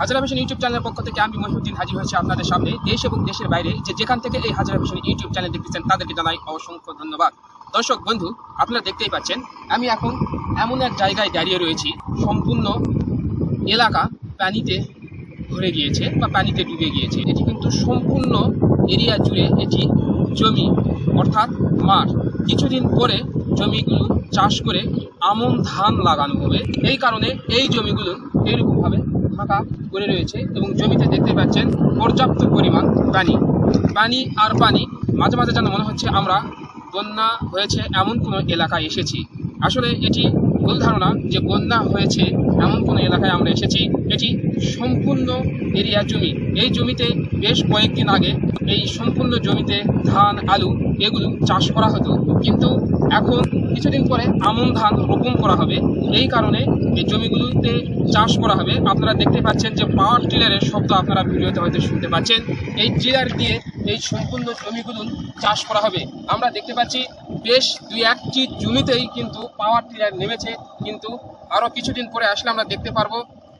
হাজারা vision YouTube চ্যানেলের পক্ষ থেকে আমি মহিউদ্দিন হাজির হয়েছে আপনাদের সামনে দেশ এবং দেশের বাইরে। যে যেখান থেকে এই হাজারা ভিশন ইউটিউব চ্যানেল দেখতেছেন, তাদেরকে জানাই অসংখ্য ধন্যবাদ। দর্শক, বন্ধু, আপনারা দেখতেই পাচ্ছেন, আমি এখন এমন এক জায়গায় দাঁড়িয়ে রয়েছি। সম্পূর্ণ এলাকা পানিতে ভরে গিয়েছে বা পানিতে ডুবে গিয়েছে। এটি কিন্তু সম্পূর্ণ এরিয়া জুড়ে এটি জমি, অর্থাৎ মাঠ। কিছুদিন পরে জমিগুলো চাষ করে আমন ধান লাগানো হবে। এই কারণে এই জমিগুলো এরকমভাবে ফাঁকা করে রয়েছে এবং জমিতে দেখতে পাচ্ছেন পর্যাপ্ত পরিমাণ পানি। পানি আর পানি, মাঝে মাঝে যেন মনে হচ্ছে আমরা বন্যা হয়েছে এমন কোনো এলাকায় এসেছি। আসলে এটি ভুল ধারণা যে বন্যা হয়েছে এমন কোনো এলাকায় আমরা এসেছি। এটি সম্পূর্ণ এরিয়া জমি। এই জমিতে বেশ কয়েকদিন আগে এই সম্পূর্ণ জমিতে ধান, আলু এগুলো চাষ করা হতো। কিন্তু এখন কিছুদিন পরে আমন ধান রোপণ করা হবে। এই কারণে এই জমিগুলোতে চাষ করা হবে। আপনারা দেখতে পাচ্ছেন যে পাওয়ার টিলারের শব্দ আপনারা ভিডিওতে হয়তো শুনতে পাচ্ছেন। এই টিলার দিয়ে এই সম্পূর্ণ জমিগুলো চাষ করা হবে। আমরা দেখতে পাচ্ছি বেশ দুই একটি জমিতেই কিন্তু পাওয়ার টিলার নেমেছে। কিন্তু আরও কিছুদিন পরে আসলে আমরা দেখতে পারব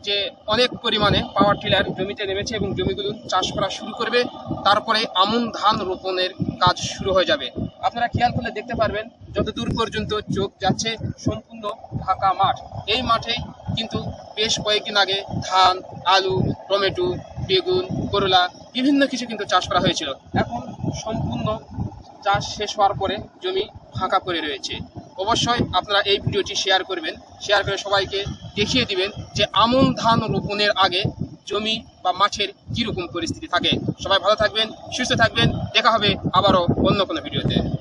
যে অনেক পরিমাণে পাওয়ার টিলার জমিতে নেমেছে এবং জমিগুলো চাষ করা শুরু করবে। তারপরে আমন ধান রোপণের কাজ শুরু হয়ে যাবে। আপনারা খেয়াল করলে দেখতে পারবেন, যত দূর পর্যন্ত চোখ যাচ্ছে, সম্পূর্ণ ফাঁকা মাঠ। এই মাঠে কিন্তু বেশ কয়েকদিন আগে ধান, আলু, টমেটো, বেগুন, করলা বিভিন্ন কিছু কিন্তু চাষ করা হয়েছিল। এখন সম্পূর্ণ চাষ শেষ হওয়ার পরে জমি ফাঁকা পড়ে রয়েছে। অবশ্যই আপনারা এই ভিডিওটি শেয়ার করবেন। শেয়ার করে সবাইকে দেখিয়ে দিবেন যে আমন ধান রোপণের আগে জমি বা মাছের কীরকম পরিস্থিতি থাকে? সবাই ভালো থাকবেন, সুস্থ থাকবেন, দেখা হবে আবারও অন্য কোনো ভিডিওতে।